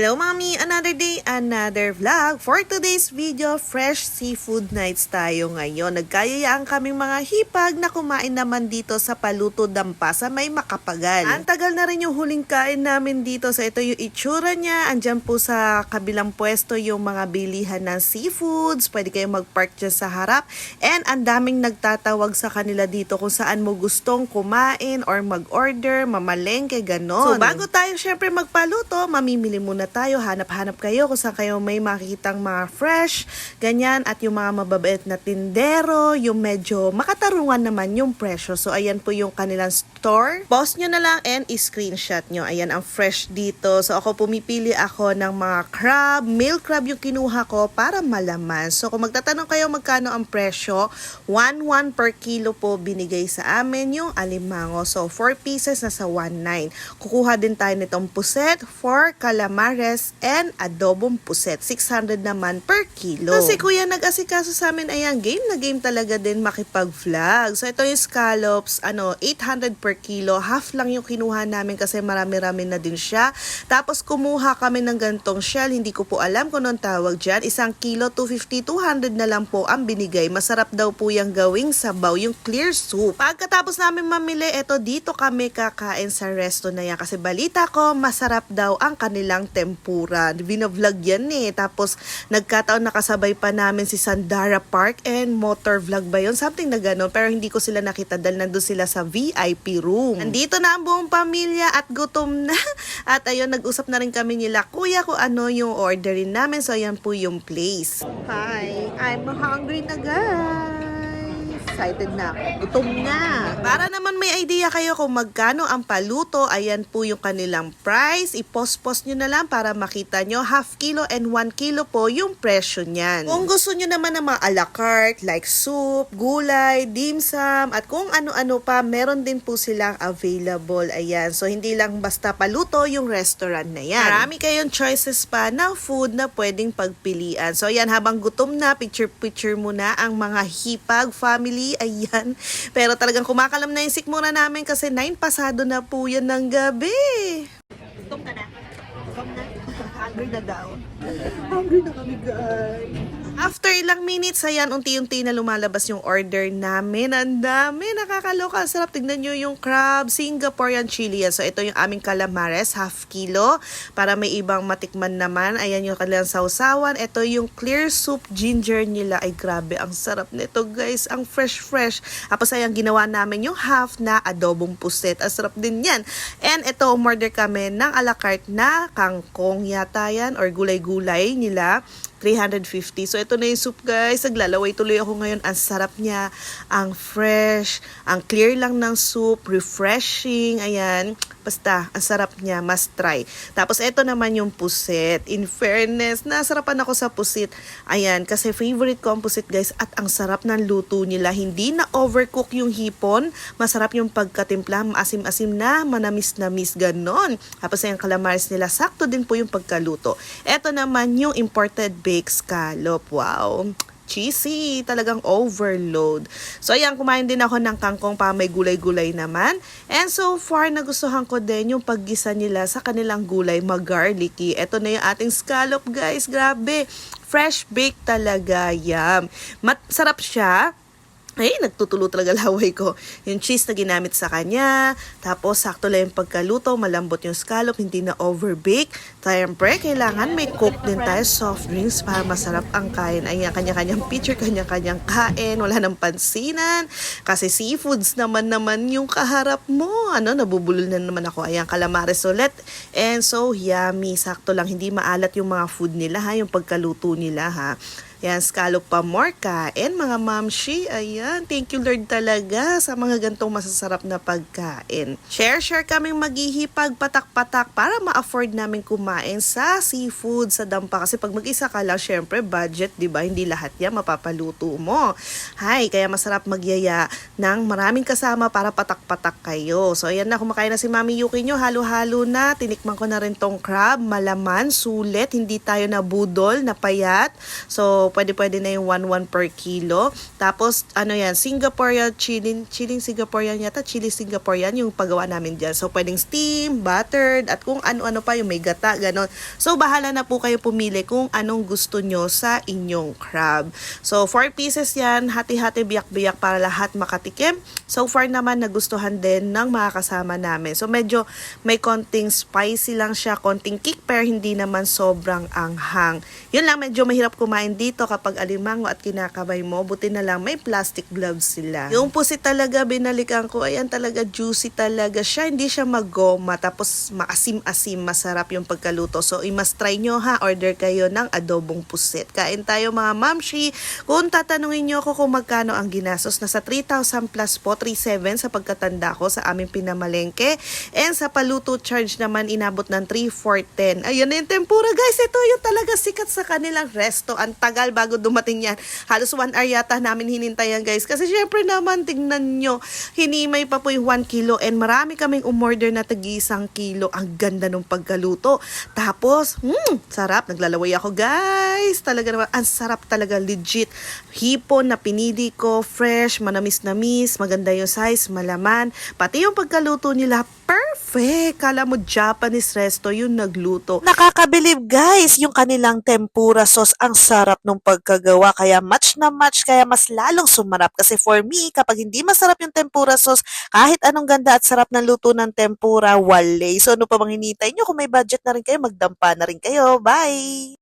Hello Mami! Another day, another vlog. For today's video, fresh seafood nights tayo ngayon. Nagkayayaan kaming mga hipag na kumain naman dito sa Paluto Dampa sa may Makapagal. Ang tagal na rin yung huling kain namin dito. So ito yung itsura niya. Andyan po sa kabilang pwesto yung mga bilihan ng seafoods. Pwede kayong mag-park dyan sa harap. And ang daming nagtatawag sa kanila dito kung saan mo gustong kumain or mag-order, mamalengke, ganon. So bago tayo syempre magpaluto, mamimili muna tayo. Hanap-hanap kayo kung saan kayo may makikitang mga fresh, ganyan. At yung mga mababait na tindero, yung medyo makatarungan naman yung presyo. So ayan po yung kanilang store. Post nyo na lang and i-screenshot nyo. Ayan ang fresh dito. So ako pumipili ako ng mga crab, milk crab yung kinuha ko para malaman. So kung magtatanong kayo magkano ang presyo, 1-1 per kilo po binigay sa amin yung alimango. So 4 pieces nasa 1.9. Kukuha din tayo nitong puset, 4 calamares, and adobong puset. 600 naman per kilo. Kasi kuya nag-asikaso sa amin, ayan, game na game talaga din makipag-vlog. So ito yung scallops, ano, 800 per kilo. Half lang yung kinuha namin kasi marami-rami na din siya. Tapos kumuha kami ng gantong shell. Hindi ko po alam kung anong tawag dyan. Isang kilo, 250, 200 na lang po ang binigay. Masarap daw po yung gawing sabaw, yung clear soup. Pagkatapos namin mamili, eto dito kami kakain sa resto na yan. Kasi balita ko, masarap daw ang kanilang tempura. Binovlog yan eh. Tapos nagkataon nakasabay pa namin si Sandara Park and motor vlog ba yun? Something na gano'n. Pero hindi ko sila nakita dahil nandun sila sa VIP room. Nandito na ang buong pamilya at gutom na. At ayun, nag-usap na rin kami nila, kuya, kung ano yung orderin namin. So ayan po yung place. Hi, I'm hungry na guys excited na ako. Gutom na. Para naman may idea kayo kung magkano ang paluto, ayan po yung kanilang price. I-post-post nyo na lang para makita nyo. Half kilo and 1 kilo po yung presyo niyan. Kung gusto nyo naman ng mga a la carte, like soup, gulay, dim sum, at kung ano-ano pa, meron din po silang available. Ayan. So, hindi lang basta paluto yung restaurant na yan. Marami kayong choices pa ng food na pwedeng pagpilian. So, ayan, habang gutom na, picture-picture muna ang mga hipag family. Ayan. Pero talagang kumakalam na yung sikmura namin kasi 9 pasado na po yan ng gabi. Gutom ka na? Gutom na? Hungry na daw. Hungry na kami guys. After ilang minutes, ayan, unti-unti na lumalabas yung order namin. Ang dami, nakakaloka. Sarap. Tignan nyo yung crab, Singaporean chili. So, ito yung aming calamares, half kilo. Para may ibang matikman naman. Ayan yung kanilang sausawan. Ito yung clear soup ginger nila. Ay, grabe. Ang sarap nito, guys. Ang fresh-fresh. Tapos, ayan, ginawa namin yung half na adobong puset. Ang sarap din yan. And ito, umorder kami ng a la carte na kangkong yata yan or gulay-gulay nila. 350. So, ito na yung soup, guys. Naglalaway tuloy ako ngayon. Ang sarap niya. Ang fresh. Ang clear lang ng soup. Refreshing. Ayan. Basta, ang sarap niya. Must try. Tapos, ito naman yung pusit. In fairness, nasarapan ako sa pusit. Ayan. Kasi favorite ko ang pusit, guys. At ang sarap ng luto nila. Hindi na overcook yung hipon. Masarap yung pagkatimpla. Maasim-asim na. Manamis-namis. Ganon. Tapos, yung calamares nila. Sakto din po yung pagkaluto. Ito naman yung imported baked scallop. Wow cheesy, talagang overload. So ayan, kumain din ako ng kangkong pa may gulay-gulay naman. And so far, nagustuhan ko din yung paggisa nila sa kanilang gulay, mag-garlicky. Ito na yung ating scallop, guys. Grabe. Fresh baked talaga. Yum. Masarap siya ay, nagtutulo talaga laway ko. Yung cheese na ginamit sa kanya, tapos sakto lang yung pagkaluto, malambot yung scallop, hindi na overbake. Siyempre, kailangan may cook din tayo, soft drinks para masarap ang kain. Ayan, kanya-kanyang picture, kanya-kanyang kain, wala nang pansinan. Kasi seafoods naman naman yung kaharap mo. Ano, nabubulol na naman ako. Ayan, calamares ulit. And so, yummy. Sakto lang, hindi maalat yung mga food nila ha, yung pagkaluto nila ha. Yan, scallop pa more kain, mga mamshi. Ayan, thank you Lord talaga sa mga gantong masasarap na pagkain. Share-share kaming maghihipag patak-patak para ma-afford namin kumain sa seafood, sa dampa. Kasi pag mag-isa ka lang, syempre budget, di ba? Hindi lahat yan mapapaluto mo. Hay, kaya masarap magyaya ng maraming kasama para patak-patak kayo. So, ayan na, kumakain na si Mami Yuki nyo. Halo-halo na. Tinikman ko na rin tong crab, malaman, sulit. Hindi tayo na budol, na payat. So, Pwede-pwede na yung 1-1 per kilo. Tapos, ano yan, Singaporean chili, chili Singaporean yata, chili Singaporean yung paggawa namin dyan. So, pwedeng steam, buttered, at kung ano-ano pa yung may gata, ganon. So, bahala na po kayo pumili kung anong gusto nyo sa inyong crab. So, 4 pieces yan, hati-hati, biyak-biyak para lahat makatikim. So far naman, nagustuhan din ng mga kasama namin. So, medyo may konting spicy lang siya, konting kick, pero hindi naman sobrang anghang. Yun lang, medyo mahirap kumain dito kapag alimango at kinakabay mo. Buti na lang, may plastic gloves sila. Yung pusi talaga, binalikan ko, ayan talaga, juicy talaga siya. Hindi siya magoma, tapos maasim-asim, masarap yung pagkaluto. So, i-must try nyo ha, order kayo ng adobong pusit. Kain tayo mga mamshi. Kung tatanungin nyo ako kung magkano ang ginastos, nasa 3,000 plus po, 3,700 sa pagkatanda ko sa aming pinamalengke. And sa paluto charge naman, inabot ng 3,410. Ayun na yung tempura guys, ito yung talaga sikat sa kanilang resto. Ang tagal bago dumating yan. Halos 1 hour yata namin hinintayan guys. Kasi syempre naman, tingnan nyo, hinimay pa po yung 1 kilo and marami kaming umorder na tagi isang kilo. Ang ganda ng pagkaluto. Tapos, hmm, sarap. Naglalaway ako guys. Talaga naman, ang sarap talaga legit. Hipon na pinili ko, fresh, manamis-namis, maganda yung size, malaman. Pati yung pagkaluto nila, perfect. Kala mo Japanese resto yung nagluto. Nakakabilib guys, yung kanilang tempura sauce ang sarap nung pagkagawa kaya match na match kaya mas lalong sumarap kasi for me kapag hindi masarap yung tempura sauce kahit anong ganda at sarap ng luto ng tempura wale. So ano pa bang hinihintay nyo kung may budget na rin kayo magdampa na rin kayo. Bye!